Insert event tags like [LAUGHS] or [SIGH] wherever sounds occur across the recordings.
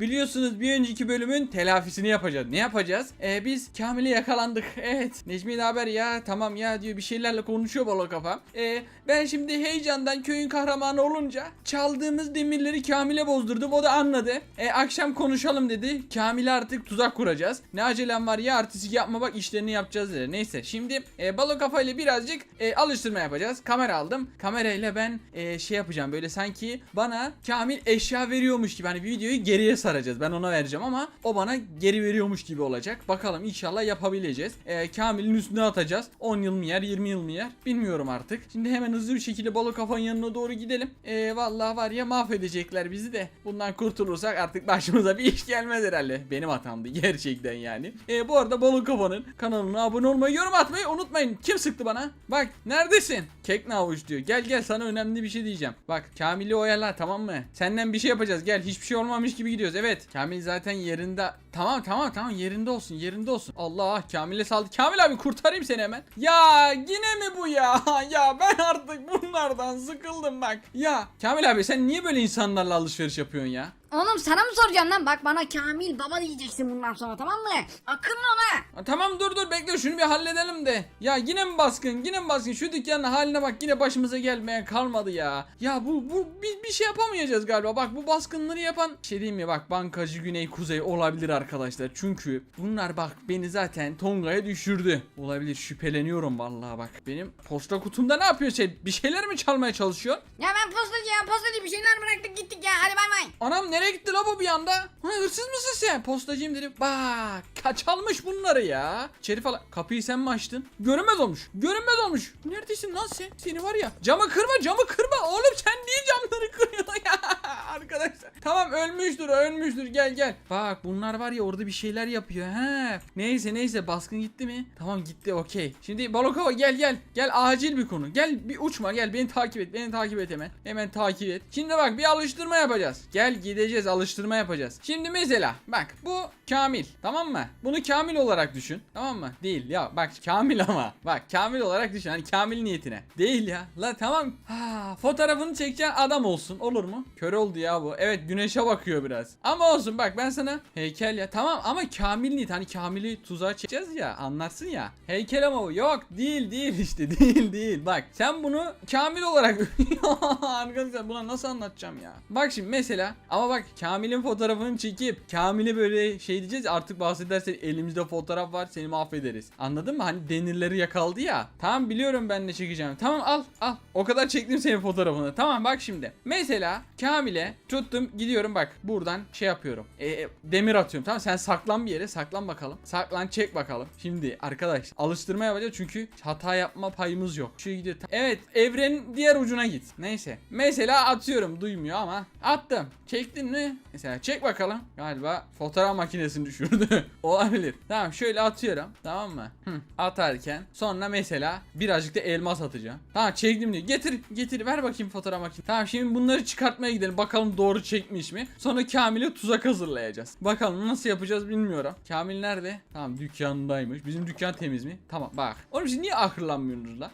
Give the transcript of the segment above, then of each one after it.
Biliyorsunuz bir önceki bölümün telafisini yapacağız. Ne yapacağız? Ee, biz Kamil'e yakalandık. [LAUGHS] Evet. Necmi ne haber ya? Tamam ya diyor bir şeylerle konuşuyor balo kafa. Ee, ben şimdi heyecandan köyün kahramanı olunca çaldığımız demirleri Kamil'e bozdurdum. O da anladı. Ee, akşam konuşalım dedi. Kamil'e artık tuzak kuracağız. Ne acelem var ya artistik yapma bak işlerini yapacağız dedi. Neyse şimdi e, balo kafayla birazcık e, alıştırma yapacağız. Kamera aldım. Kamerayla ben e, şey yapacağım böyle sanki bana Kamil eşya veriyormuş gibi hani videoyu geriye saracağız. Ben ona vereceğim ama o bana geri veriyormuş gibi olacak. Bakalım inşallah yapabileceğiz. E, Kamil'in üstüne atacağız. 10 yıl mı yer 20 yıl mı yer bilmiyorum artık. Şimdi hemen hızlı bir şekilde balo kafanın yanına doğru gidelim. E, vallahi var ya mahvedecekler bizi de. Bundan kurtulursak artık başımıza bir iş gelmez herhalde. Benim hatamdı gerçekten yani. E, bu arada balo kafanın kanalına abone olmayı yorum atmayı unutmayın. Kim sıktı bana? Bak neredesin? Kek ne avuç diyor. Gel gel sana önemli bir şey diyeceğim. Bak Kamil'i oyala tamam mı? Senden bir şey yapacağız. Gel hiçbir şey olmamış gibi gidiyoruz. Evet. Kamil zaten yerinde. Tamam tamam tamam yerinde olsun yerinde olsun. Allah Kamil'e saldı. Kamil abi kurtarayım seni hemen. Ya yine mi bu ya? [LAUGHS] Ya ben artık bunlardan sıkıldım bak. Ya Kamil abi sen niye böyle insanlarla alışveriş yapıyorsun ya? Oğlum sana mı soracağım lan? Bak bana Kamil baba diyeceksin bundan sonra tamam mı? Akıllı ol ha. Tamam dur dur bekle şunu bir halledelim de. Ya yine mi baskın yine mi baskın şu dükkanın haline bak yine başımıza gelmeyen kalmadı ya. Ya bu bu bir, bir şey yapamayacağız galiba. Bak bu baskınları yapan şey diyeyim mi bak bankacı Güney Kuzey olabilir arkadaşlar. Çünkü bunlar bak beni zaten Tonga'ya düşürdü. Olabilir şüpheleniyorum vallahi bak. Benim posta kutumda ne yapıyor şey bir şeyler mi çalmaya çalışıyor? Ya ben postacı ya postacı bir şeyler bıraktık gittik ya hadi bay bay. Anam nereye gitti la bu bir anda? Ha, hırsız mısın sen? Postacıyım dedi. Bak kaçalmış bunları ya. İçeri falan. Kapıyı sen mi açtın? Görünmez olmuş. Görünmez olmuş. Neredesin lan sen? Seni var ya. Camı kırma camı kırma. Oğlum sen niye camları kırıyorsun ya? [LAUGHS] Arkadaşlar. Tamam ölmüştür ölmüştür. Gel gel. Bak bunlar var ya orada bir şeyler yapıyor. He. Neyse neyse baskın gitti mi? Tamam gitti okey. Şimdi Balokova gel gel. Gel acil bir konu. Gel bir uçma gel beni takip et. Beni takip et hemen. Hemen takip et. Şimdi bak bir alıştırma yapacağız. Gel gideceğiz alıştırma yapacağız. Şimdi mesela bak bu Kamil tamam mı? Bunu Kamil olarak düşün tamam mı? Değil ya bak Kamil ama. Bak Kamil olarak düşün hani Kamil niyetine. Değil ya. La tamam. Ha, fotoğrafını çekeceğin adam olsun olur mu? Kör oldu ya bu. Evet güneşe bakıyor biraz. Ama olsun bak ben sana heykel ya. Tamam ama Kamil niyet hani Kamil'i tuzağa çekeceğiz ya anlarsın ya. Heykel ama bu. Yok değil değil işte [LAUGHS] değil değil. Bak sen bunu Kamil olarak [LAUGHS] Arkadaşlar buna nasıl anlatacağım ya? Bak şimdi mesela ama bak Kamil'in fotoğrafını çekip Kamil'e böyle şey diyeceğiz artık bahsedersen elimizde fotoğraf var seni mahvederiz. Anladın mı? Hani denirleri yakaldı ya. Tamam biliyorum ben ne çekeceğim. Tamam al al. O kadar çektim senin fotoğrafını. Tamam bak şimdi. Mesela Kamil'e tuttum gidiyorum bak buradan şey yapıyorum. E, e, demir atıyorum. Tamam sen saklan bir yere saklan bakalım. Saklan çek bakalım. Şimdi arkadaş alıştırma yapacağız çünkü hata yapma payımız yok. Şu gidiyor. Evet evrenin diğer ucuna git. Neyse. Mesela atıyorum duymuyor ama attım. Çektin mi? Mesela çek bakalım. Galiba fotoğraf makinesini düşürdü. [LAUGHS] Olabilir. Tamam şöyle atıyorum. Tamam mı? Hı. Atarken sonra mesela birazcık da elmas atacağım. Tamam çektim diyor. Getir getir ver bakayım fotoğraf makinesi. Tamam şimdi bunları çıkartmaya gidelim. Bakalım doğru çekmiş mi? Sonra Kamil'e tuzak hazırlayacağız. Bakalım nasıl yapacağız bilmiyorum. Kamil nerede? Tamam dükkandaymış. Bizim dükkan temiz mi? Tamam bak. Oğlum siz niye ahırlanmıyorsunuz la?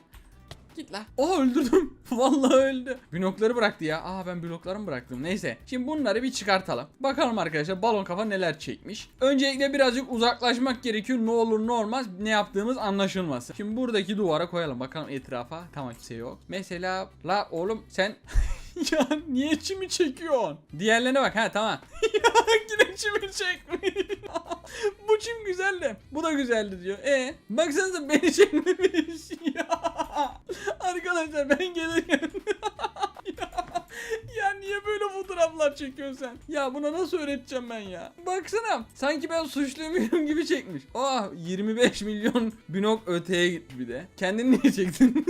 Git la. Oha öldürdüm. [LAUGHS] Vallahi öldü. Blokları bıraktı ya. Aa ben blokları mı bıraktım? Neyse. Şimdi bunları bir çıkartalım. Bakalım arkadaşlar balon kafa neler çekmiş. Öncelikle birazcık uzaklaşmak gerekiyor. Ne olur ne olmaz ne yaptığımız anlaşılmasın. Şimdi buradaki duvara koyalım. Bakalım etrafa. Tamam kimse yok. Mesela la oğlum sen [LAUGHS] [LAUGHS] ya niye çimi çekiyorsun? Diğerlerine bak ha tamam. [LAUGHS] ya yine çimi çekmiş. [LAUGHS] Bu çim güzeldi. Bu da güzeldi diyor. E baksanıza beni çekmemiş. ya. Arkadaşlar ben gelirken ya, ya niye böyle çekiyorsun sen? Ya buna nasıl öğreteceğim ben ya? Baksana sanki ben suçluymuşum gibi çekmiş. Oh 25 milyon binok öteye gitti bir de. Kendini niye çektin?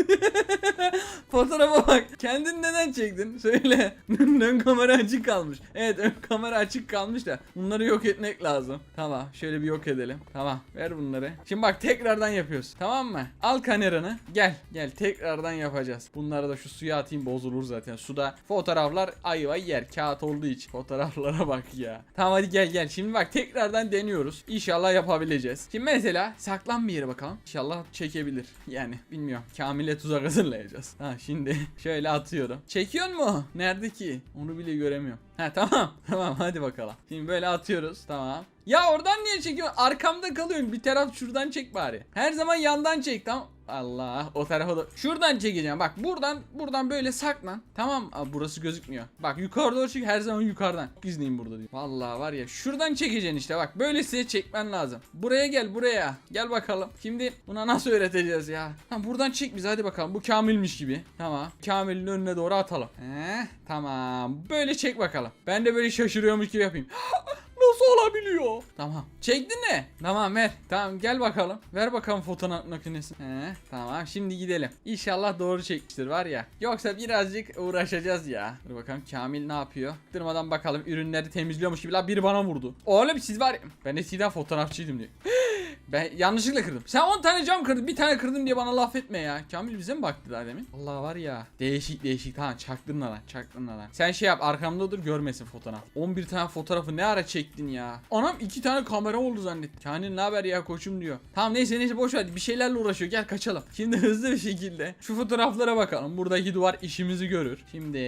[LAUGHS] Fotoğrafa bak. Kendin neden çektin? Söyle. [LAUGHS] ön kamera açık kalmış. Evet ön kamera açık kalmış da bunları yok etmek lazım. Tamam şöyle bir yok edelim. Tamam ver bunları. Şimdi bak tekrardan yapıyoruz. Tamam mı? Al kameranı. Gel. Gel tekrardan yapacağız. Bunları da şu suya atayım bozulur zaten. Suda fotoğraflar ayva yer. kağıt olduğu için. Fotoğraflara bak ya. Tamam hadi gel gel. Şimdi bak tekrardan deniyoruz. İnşallah yapabileceğiz. Şimdi mesela saklan bir yere bakalım. İnşallah çekebilir. Yani bilmiyorum. Kamil'e tuzak hazırlayacağız. Ha şimdi [LAUGHS] şöyle atıyorum. Çekiyor mu? Nerede ki? Onu bile göremiyorum. Ha tamam. [LAUGHS] Tamam hadi bakalım. Şimdi böyle atıyoruz. Tamam. Ya oradan niye çekiyorsun? Arkamda kalıyorsun. Bir taraf şuradan çek bari. Her zaman yandan çek tamam. Allah o tarafa da şuradan çekeceğim. Bak buradan buradan böyle saklan. Tamam Aa, burası gözükmüyor. Bak yukarı doğru çek her zaman yukarıdan. Gizliyim burada diyor. Vallahi var ya şuradan çekeceksin işte. Bak böylesine çekmen lazım. Buraya gel buraya. Gel bakalım. Şimdi buna nasıl öğreteceğiz ya? Tamam buradan çek biz hadi bakalım. Bu Kamil'miş gibi. Tamam. Kamil'in önüne doğru atalım. Heh, tamam. Böyle çek bakalım. Ben de böyle şaşırıyormuş gibi yapayım [GASPS] Nasıl olabiliyor? Tamam. Çektin mi? Tamam ver. Tamam gel bakalım. Ver bakalım fotoğraf makinesi. He, tamam şimdi gidelim. İnşallah doğru çekmiştir var ya. Yoksa birazcık uğraşacağız ya. Dur bakalım Kamil ne yapıyor? Durmadan bakalım ürünleri temizliyormuş gibi. La biri bana vurdu. Oğlum siz var ya. Ben eskiden fotoğrafçıydım diyor. [GASPS] Ben yanlışlıkla kırdım. Sen 10 tane cam kırdın bir tane kırdın diye bana laf etme ya. Kamil bize mi baktı daha demin? Allah var ya. Değişik değişik. Tamam çaktın lan çaktın lan. Sen şey yap arkamda dur görmesin fotoğraf. 11 tane fotoğrafı ne ara çektin ya. Anam 2 tane kamera oldu zannettim. Kamil ne haber ya koçum diyor. Tamam neyse neyse boş ver bir şeylerle uğraşıyor gel kaçalım. Şimdi [LAUGHS] hızlı bir şekilde şu fotoğraflara bakalım. Buradaki duvar işimizi görür. Şimdi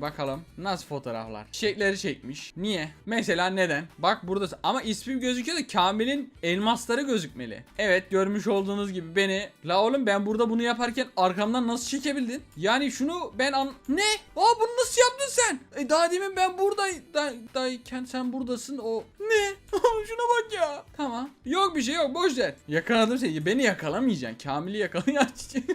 bakalım nasıl fotoğraflar. Çiçekleri çekmiş. Niye? Mesela neden? Bak burada ama ismim gözüküyor da Kamil'in elmasları gözükmeli. Evet görmüş olduğunuz gibi beni la oğlum ben burada bunu yaparken arkamdan nasıl çekebildin? Yani şunu ben an ne? Aa bunu nasıl yaptın sen? E, daha demin ben buradayken da, dayken sen buradasın o ne? [LAUGHS] Şuna bak ya. Tamam. Yok bir şey yok boş ver. Yakaladım seni. Beni yakalamayacaksın. Kamil'i yakalayacaksın. [LAUGHS]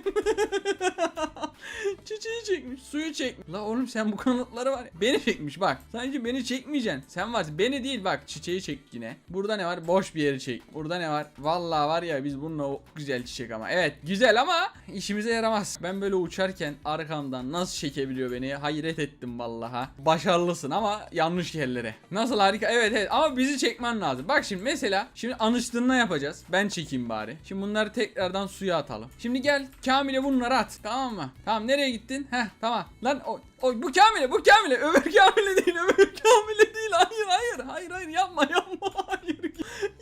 Çiçeği çekmiş, suyu çekmiş. La oğlum sen bu kanıtları var ya. Beni çekmiş bak. Sadece beni çekmeyeceksin. Sen varsın. Beni değil bak çiçeği çek yine. Burada ne var? Boş bir yeri çek. Burada ne var? Vallahi var ya biz bununla o güzel çiçek ama. Evet güzel ama işimize yaramaz. Ben böyle uçarken arkamdan nasıl çekebiliyor beni? Hayret ettim vallaha. Başarılısın ama yanlış yerlere. Nasıl harika. Evet evet ama bizi çekmen lazım. Bak şimdi mesela şimdi anıştığında yapacağız. Ben çekeyim bari. Şimdi bunları tekrardan suya atalım. Şimdi gel Kamil'e bunları at. Tamam mı? Tamam nereye gittin? Heh tamam. Lan o, o bu Kamil'e bu Kamil'e. Öbür Kamil'e değil öbür Kamil'e değil. Hayır hayır hayır hayır yapma yapma. [LAUGHS] Hayır.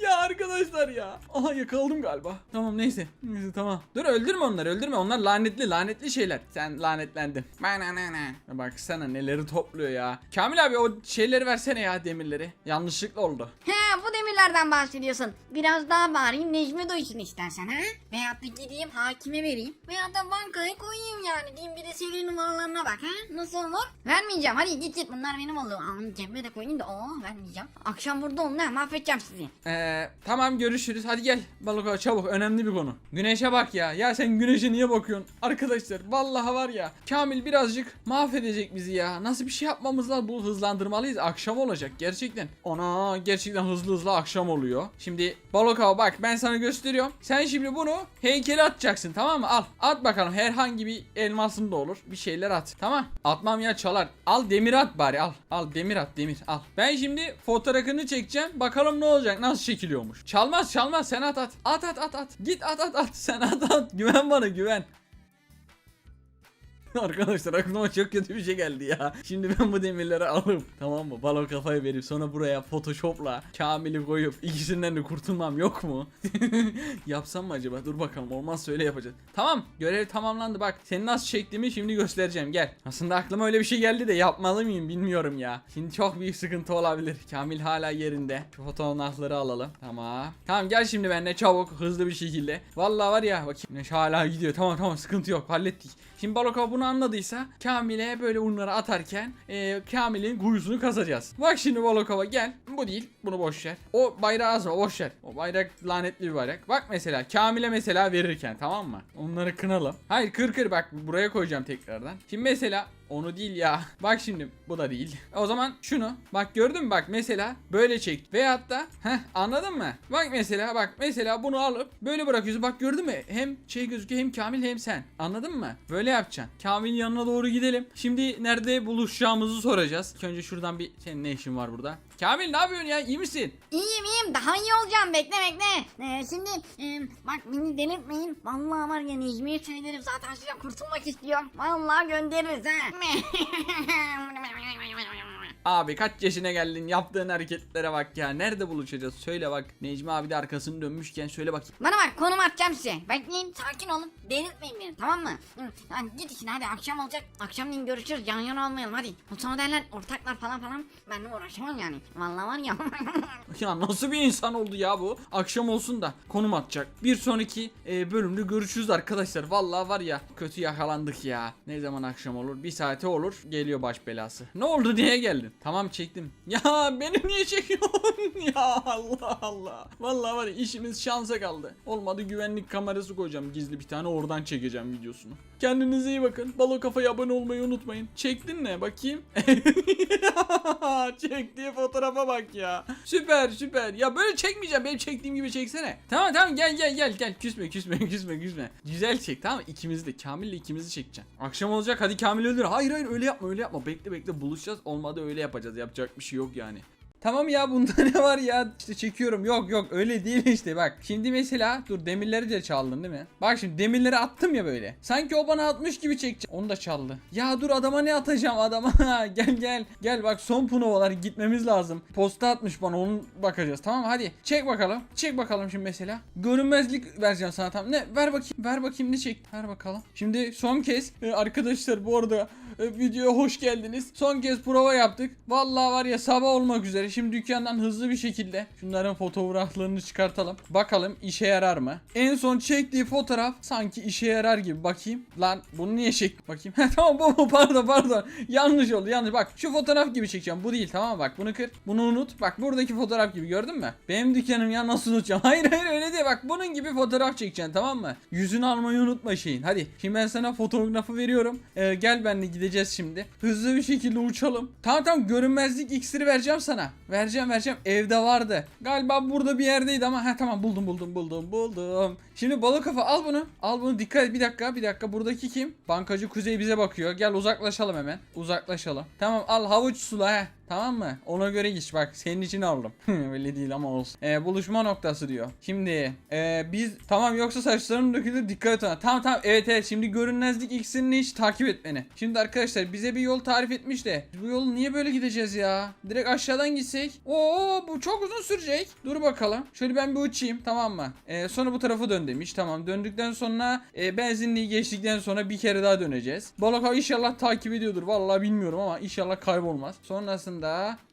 Ya arkadaşlar ya. Aha yakaladım galiba. Tamam neyse. Neyse tamam. Dur öldürme onları öldürme. Onlar lanetli lanetli şeyler. Sen lanetlendin. Ne. Baksana neleri topluyor ya. Kamil abi o şeyleri versene ya demirleri. Yanlışlıkla oldu. He bu demirlerden bahsediyorsun. Biraz daha bağırayım Necmi duysun istersen ha. Veyahut da gideyim hakime vereyim. Veyahut da bankaya koyayım yani. Diyeyim bir de seri numaralarına bak ha. Nasıl olur? Vermeyeceğim hadi git git bunlar benim oluyor. Aa, cebime de koyayım da o vermeyeceğim. Akşam burada olun ha mahvedeceğim sizi. Ee, tamam görüşürüz. Hadi gel balık çabuk önemli bir konu. Güneşe bak ya. Ya sen güneşe niye bakıyorsun? Arkadaşlar vallahi var ya. Kamil birazcık mahvedecek bizi ya. Nasıl bir şey yapmamız lazım? Bu hızlandırmalıyız. Akşam olacak gerçekten. Ona gerçekten hızlı hızlı akşam oluyor. Şimdi balık bak ben sana gösteriyorum. Sen şimdi bunu heykele atacaksın tamam mı? Al. At bakalım herhangi bir elmasın da olur. Bir şeyler at. Tamam. Atmam ya çalar. Al demir at bari al. Al demir at demir al. Ben şimdi fotoğrafını çekeceğim. Bakalım ne olacak? Nasıl çekiliyormuş? Çalmaz çalmaz sen at at. At at at at. Git at at at. Sen at at. Güven bana güven. [LAUGHS] Arkadaşlar aklıma çok kötü bir şey geldi ya. Şimdi ben bu demirleri alıp tamam mı balon kafayı verip sonra buraya photoshopla Kamil'i koyup ikisinden de kurtulmam yok mu? [LAUGHS] Yapsam mı acaba? Dur bakalım olmazsa öyle yapacağız. Tamam görev tamamlandı bak. Seni nasıl çektiğimi şimdi göstereceğim gel. Aslında aklıma öyle bir şey geldi de yapmalı mıyım bilmiyorum ya. Şimdi çok büyük sıkıntı olabilir. Kamil hala yerinde. Şu fotoğrafları alalım. Tamam. Tamam gel şimdi benimle çabuk hızlı bir şekilde. Vallahi var ya bakayım. Hala gidiyor. Tamam tamam sıkıntı yok hallettik. Şimdi Balokov bunu anladıysa Kamil'e böyle unları atarken e, Kamil'in kuyusunu kazacağız. Bak şimdi Balokov'a gel. Bu değil. Bunu boş ver. O bayrağı asma boş ver. O bayrak lanetli bir bayrak. Bak mesela Kamil'e mesela verirken tamam mı? Onları kınalım. Hayır kır kır bak buraya koyacağım tekrardan. Şimdi mesela onu değil ya. Bak şimdi bu da değil. O zaman şunu. Bak gördün mü bak mesela böyle çek. Veyahut da heh anladın mı? Bak mesela bak mesela bunu alıp böyle bırakıyorsun. Bak gördün mü? Hem şey gözüküyor hem Kamil hem sen. Anladın mı? Böyle yapacaksın. Kamil'in yanına doğru gidelim. Şimdi nerede buluşacağımızı soracağız. İlk önce şuradan bir senin ne işin var burada? Kamil ne yapıyorsun ya? İyi misin? İyiyim iyiyim daha iyi olacağım bekle bekle. Ee, şimdi e, bak beni delirtmeyin. Vallahi var ya Necmi'ye söylerim zaten size kurtulmak istiyorum. Vallahi göndeririz ha. [LAUGHS] [LAUGHS] Abi kaç yaşına geldin yaptığın hareketlere bak ya. Nerede buluşacağız? Söyle bak. Necmi abi de arkasını dönmüşken söyle bakayım. Bana bak konum atacağım size. Bekleyin sakin olun. Delirtmeyin beni tamam mı? Yani git işine hadi akşam olacak. Akşamleyin görüşürüz yan yana olmayalım hadi. Sonra derler ortaklar falan falan. Ben de uğraşamam yani. Vallahi var ya. [LAUGHS] Ya nasıl bir insan oldu ya bu? Akşam olsun da konum atacak. Bir sonraki e, bölümde görüşürüz arkadaşlar. Vallahi var ya kötü yakalandık ya. Ne zaman akşam olur? Bir saate olur. Geliyor baş belası. Ne oldu niye geldin? Tamam çektim. [LAUGHS] Ya beni niye çekiyorsun? [LAUGHS] ya Allah Allah. Vallahi var ya işimiz şansa kaldı. Olmadı güvenlik kamerası koyacağım. Gizli bir tane oradan çekeceğim videosunu. Kendinize iyi bakın. Balo kafaya abone olmayı unutmayın. Çektin ne bakayım? [LAUGHS] Çektiği fotoğrafa bak ya. Süper süper. Ya böyle çekmeyeceğim. Benim çektiğim gibi çeksene. Tamam tamam gel gel gel gel. Küsme küsme küsme küsme. Güzel çek tamam mı? İkimizi de Kamil'le ikimizi çekeceğim. Akşam olacak hadi Kamil öldür. Hayır hayır öyle yapma öyle yapma. Bekle bekle buluşacağız. Olmadı öyle yapacağız. Yapacak bir şey yok yani. Tamam ya bunda [LAUGHS] ne var ya? İşte çekiyorum. Yok yok öyle değil işte. Bak şimdi mesela dur demirleri de çaldın değil mi? Bak şimdi demirleri attım ya böyle. Sanki o bana atmış gibi çekecek. Onu da çaldı. Ya dur adama ne atacağım? Adama [LAUGHS] gel gel. Gel bak son punovalar gitmemiz lazım. Posta atmış bana onu bakacağız. Tamam hadi. Çek bakalım. Çek bakalım şimdi mesela. Görünmezlik vereceğim sana tamam. Ne ver bakayım ver bakayım ne çek? Ver bakalım. Şimdi son kez e, arkadaşlar bu arada videoya hoş geldiniz. Son kez prova yaptık. Vallahi var ya sabah olmak üzere. Şimdi dükkandan hızlı bir şekilde şunların fotoğraflarını çıkartalım. Bakalım işe yarar mı? En son çektiği fotoğraf sanki işe yarar gibi. Bakayım. Lan bunu niye çek? Bakayım. [LAUGHS] tamam bu bu pardon pardon. Yanlış oldu yanlış. Bak şu fotoğraf gibi çekeceğim. Bu değil tamam? Bak bunu kır. Bunu unut. Bak buradaki fotoğraf gibi gördün mü? Benim dükkanım ya nasıl unutacağım? [LAUGHS] Hayır hayır öyle değil. Bak bunun gibi fotoğraf çekeceksin tamam mı? Yüzünü almayı unutma şeyin. Hadi şimdi ben sana fotoğrafı veriyorum. Ee, gel benimle gideceğiz şimdi. Hızlı bir şekilde uçalım. Tamam tamam görünmezlik iksiri vereceğim sana. Vereceğim vereceğim. Evde vardı. Galiba burada bir yerdeydi ama ha tamam buldum buldum buldum buldum. Şimdi balık kafa al bunu. Al bunu dikkat et bir dakika bir dakika. Buradaki kim? Bankacı Kuzey bize bakıyor. Gel uzaklaşalım hemen. Uzaklaşalım. Tamam al havuç sula he. Tamam mı? Ona göre git bak senin için aldım. [LAUGHS] Öyle değil ama olsun. Ee, buluşma noktası diyor. Şimdi ee, biz tamam yoksa saçların dökülür dikkat et ona. Tamam tamam evet evet şimdi görünmezlik iksirini hiç takip et beni. Şimdi arkadaşlar bize bir yol tarif etmiş de bu yolu niye böyle gideceğiz ya? Direkt aşağıdan gitsek. Oo bu çok uzun sürecek. Dur bakalım. Şöyle ben bir uçayım tamam mı? Ee, sonra bu tarafa dön demiş. Tamam döndükten sonra e, benzinliği geçtikten sonra bir kere daha döneceğiz. Balaka inşallah takip ediyordur. Vallahi bilmiyorum ama inşallah kaybolmaz. Sonrasında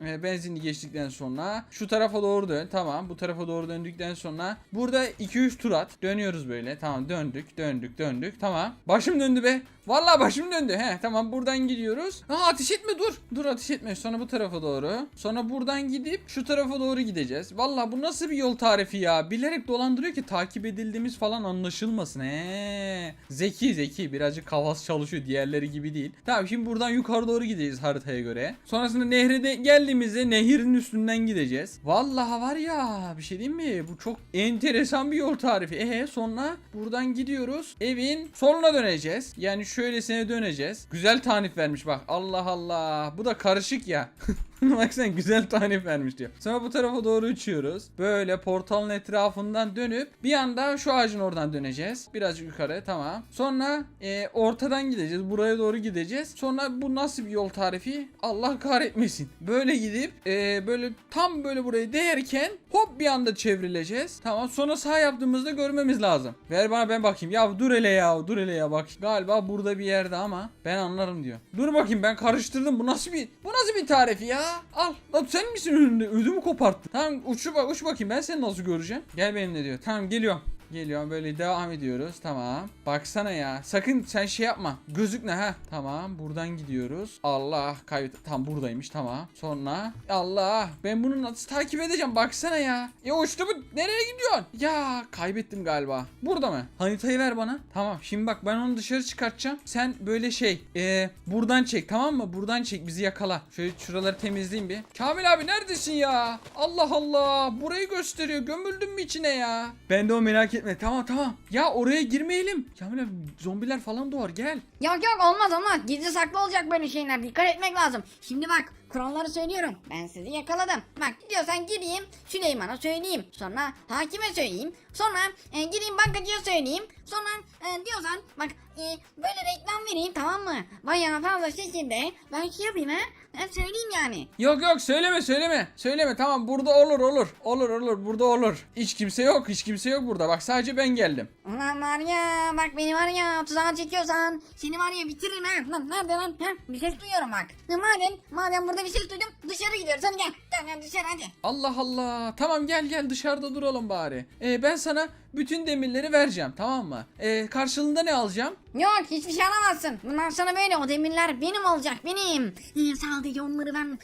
e, benzinliği geçtikten sonra şu tarafa doğru dön. Tamam bu tarafa doğru döndükten sonra burada 2-3 tur at. Dönüyoruz böyle. Tamam döndük döndük döndük. Tamam. Başım döndü be. Vallahi başım döndü. He tamam buradan gidiyoruz. Ha ateş etme dur. Dur ateş etme. Sonra bu tarafa doğru. Sonra buradan gidip şu tarafa doğru gideceğiz. Vallahi bu nasıl bir yol tarifi ya? Bilerek dolandırıyor ki takip edildiğimiz falan anlaşılmasın. He. Zeki zeki. Birazcık kafası çalışıyor. Diğerleri gibi değil. Tamam şimdi buradan yukarı doğru gideceğiz haritaya göre. Sonrasında nehre de geldiğimizde nehirin üstünden gideceğiz. Vallahi var ya bir şey diyeyim mi? Bu çok enteresan bir yol tarifi. Ehe sonra buradan gidiyoruz. Evin soluna döneceğiz. Yani şöylesine döneceğiz. Güzel tarif vermiş bak. Allah Allah. Bu da karışık ya. [LAUGHS] [LAUGHS] Bak sen güzel tarif vermiş diyor. Sonra bu tarafa doğru uçuyoruz. Böyle portalın etrafından dönüp bir anda şu ağacın oradan döneceğiz. Birazcık yukarı tamam. Sonra e, ortadan gideceğiz. Buraya doğru gideceğiz. Sonra bu nasıl bir yol tarifi? Allah kahretmesin. Böyle gidip e, böyle tam böyle burayı değerken hop bir anda çevrileceğiz. Tamam. Sonra sağ yaptığımızda görmemiz lazım. Ver bana ben bakayım. Ya dur hele ya dur hele ya bak. Galiba burada bir yerde ama ben anlarım diyor. Dur bakayım ben karıştırdım. Bu nasıl bir bu nasıl bir tarifi ya? Al. Lan sen misin önünde? Ödümü koparttın. Tamam uç, bak, uç bakayım ben seni nasıl göreceğim? Gel benimle diyor. Tamam geliyorum. Geliyorum böyle devam ediyoruz. Tamam. Baksana ya. Sakın sen şey yapma. Gözükme ha. Tamam. Buradan gidiyoruz. Allah kaybet. Tam buradaymış. Tamam. Sonra Allah. Ben bunu nasıl takip edeceğim? Baksana ya. Ya uçtu bu. Nereye gidiyorsun? Ya kaybettim galiba. Burada mı? Haritayı ver bana. Tamam. Şimdi bak ben onu dışarı çıkartacağım. Sen böyle şey. E, buradan çek tamam mı? Buradan çek bizi yakala. Şöyle şuraları temizleyeyim bir. Kamil abi neredesin ya? Allah Allah. Burayı gösteriyor. Gömüldün mü içine ya? Ben de o merak etme. Tamam tamam. Ya oraya girmeyelim. Kamil abi zombiler falan doğar gel. Yok yok olmaz olmaz. Gizli saklı olacak böyle şeyler. Dikkat etmek lazım. Şimdi bak kuralları söylüyorum. Ben sizi yakaladım. Bak diyorsan gideyim Süleyman'a söyleyeyim. Sonra hakime söyleyeyim. Sonra e, gideyim bankacıya söyleyeyim. Sonra e, diyorsan bak e, böyle reklam vereyim tamam mı? Bayağı fazla şekilde ben şey yapayım ha. Ben söyleyeyim yani. Yok yok söyleme söyleme. Söyleme tamam burada olur olur. Olur olur burada olur. Hiç kimse yok hiç kimse yok burada. Bak sadece ben geldim. Ulan var ya bak beni var ya tuzağa çekiyorsan seni var ya bitiririm ha. Lan nerede lan? Ha, bir ses duyuyorum bak. Ha, madem madem burada bir ses duydum dışarı gidiyoruz hadi gel. Gel gel dışarı hadi. Allah Allah. Tamam gel gel dışarıda duralım bari. Ee, ben sana bütün demirleri vereceğim tamam mı? Ee, karşılığında ne alacağım? Yok hiçbir şey alamazsın. Bundan sonra böyle o demirler benim olacak benim. Ee, sadece onları ben...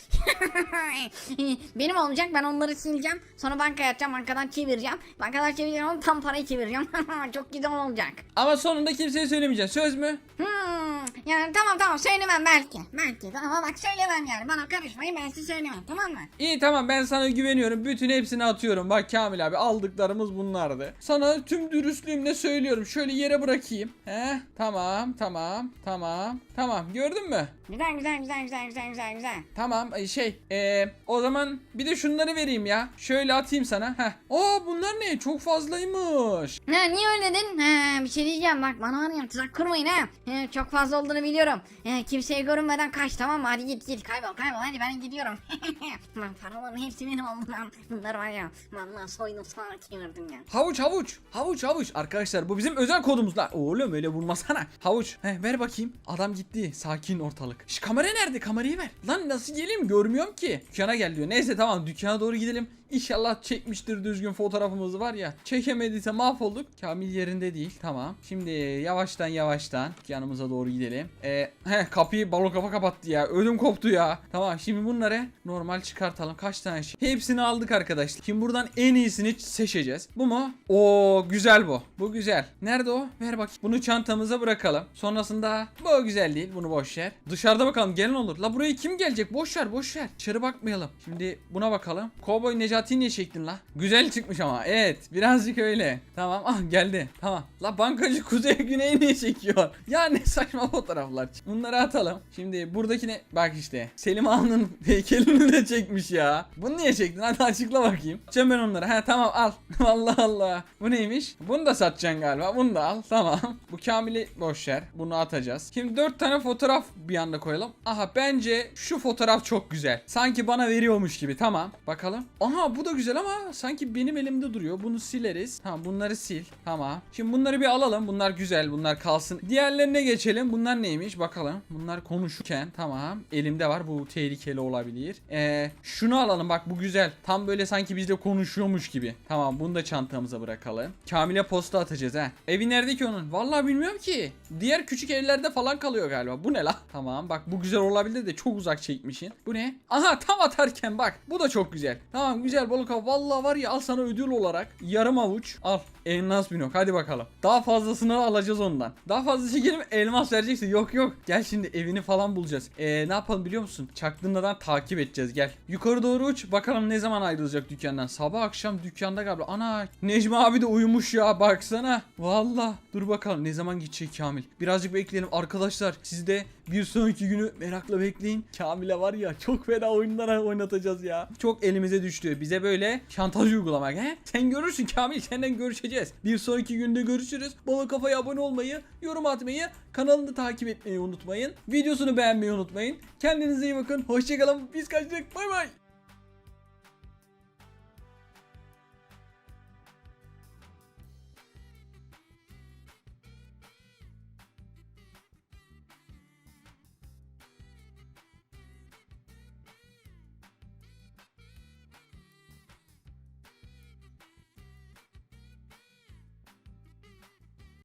[LAUGHS] Benim olacak ben onları sileceğim. Sonra bankaya atacağım bankadan çevireceğim. Bankadan çevireceğim tam parayı çevireceğim. [LAUGHS] Çok güzel olacak. Ama sonunda kimseye söylemeyeceksin. Söz mü? Hmm, yani tamam tamam söylemem belki. Belki ama bak söylemem yani. Bana karışmayın ben size söylemem tamam mı? İyi tamam ben sana güveniyorum. Bütün hepsini atıyorum. Bak Kamil abi aldıklarımız bunlardı. Sana tüm dürüstlüğümle söylüyorum. Şöyle yere bırakayım. He? Tamam tamam tamam tamam gördün mü? Güzel güzel güzel güzel güzel güzel güzel. Tamam ay şey eee, o zaman bir de şunları vereyim ya. Şöyle atayım sana. Heh. Aa bunlar ne? Çok fazlaymış. Ha niye öyle dedin? Ha, bir şey diyeceğim bak bana var ya tuzak kurmayın ha. Ha, çok fazla olduğunu biliyorum. Ha, kimseye görünmeden kaç tamam mı? Hadi git git kaybol kaybol hadi ben gidiyorum. [LAUGHS] Lan paraların hepsi benim oldu lan. Bunlar var ya vallahi soydum sonra çevirdim ya. Havuç havuç. Havuç havuç. Arkadaşlar bu bizim özel kodumuz lan. Oğlum öyle vurmasana. Havuç. Heh, ver bakayım. Adam gitti. Sakin ortalık. Şş, kamera nerede? Kamerayı ver. Lan nasıl geleyim? Görmüyorum ki. Dükkana gel diyor. Neyse tamam dükkana doğru gidelim. İnşallah çekmiştir düzgün fotoğrafımızı var ya. Çekemediyse mahvolduk. Kamil yerinde değil. Tamam. Şimdi yavaştan yavaştan dükkanımıza doğru gidelim. Ee, heh, kapıyı balon kafa kapattı ya. Ödüm koptu ya. Tamam şimdi bunları normal çıkartalım. Kaç tane şey? Hepsini aldık arkadaşlar. Şimdi buradan en iyisini seçeceğiz. Bu mu? Oo güzel bu. Bu güzel. Nerede o? Ver bak. Bunu çantamıza bırakalım. Sonrasında bu güzel değil. Bunu boş ver. Dışarıda bakalım. Gelen olur. La buraya kim gelecek? Boş ver boş ver. İçeri bakmayalım. Şimdi buna bakalım. Kovboy Necati niye çektin la? Güzel çıkmış ama. Evet. Birazcık öyle. Tamam. Ah geldi. Tamam. La bankacı kuzey [LAUGHS] güney niye çekiyor? Ya ne saçma fotoğraflar. Bunları atalım. Şimdi buradaki ne? Bak işte. Selim Ağa'nın [LAUGHS] heykelini de çekmiş ya. Bunu niye çektin? Hadi açıkla bakayım. Açacağım ben onları. Ha tamam al. [LAUGHS] Allah Allah. Bu neymiş? Bunu da satacaksın galiba. Bunu da al. Tamam. Bu Kamil'i boş ver. Bunu atacağız. Şimdi dört tane fotoğraf bir anda koyalım. Aha bence şu fotoğraf çok güzel. Sanki bana veriyormuş gibi. Tamam. Bakalım. Aha bu da güzel ama sanki benim elimde duruyor. Bunu sileriz. Tamam bunları sil. Tamam. Şimdi bunları bir alalım. Bunlar güzel. Bunlar kalsın. Diğerlerine geçelim. Bunlar neymiş? Bakalım. Bunlar konuşurken. Tamam. Elimde var. Bu tehlikeli olabilir. Ee, şunu alalım. Bak bu güzel. Tam böyle sanki bizle konuşuyormuş gibi. Tamam. Bunu da çantamıza bırakalım. Kamil'e posta atacağız ha. Evi nerede ki onun? Vallahi bilmiyorum ki. Diğer küçük evlerde falan kalıyor galiba. Bu ne la? Tamam. Bak bu güzel olabilir de çok uzak çekmişin. Bu ne? Aha tam atarken bak. Bu da çok güzel. Tamam güzel balık av. Vallahi var ya al sana ödül olarak yarım avuç. Al. Elmas binok. Hadi bakalım. Daha fazlasını alacağız ondan. Daha fazla çekelim elmas vereceksin. Yok yok. Gel şimdi evini falan bulacağız. Ee, ne yapalım biliyor musun? Çaktırmadan takip edeceğiz. Gel. Yukarı doğru uç. Bakalım ne zaman ayrılacak dükkandan. Sabah akşam dükkanda galiba. Ana Necmi abi de uyumuş ya. Baksana. Valla. Dur bakalım ne zaman gidecek Kamil. Birazcık bekleyelim arkadaşlar. Siz de bir sonraki günü merakla bekleyin. Kamil'e var ya çok fena oyunlar oynatacağız ya. Çok elimize düştü. Bize böyle şantaj uygulamak he. Sen görürsün Kamil senden görüşeceğiz. Bir sonraki günde görüşürüz. Bana kafaya abone olmayı, yorum atmayı, kanalını takip etmeyi unutmayın. Videosunu beğenmeyi unutmayın. Kendinize iyi bakın. Hoşçakalın. Biz kaçtık. Bay bay.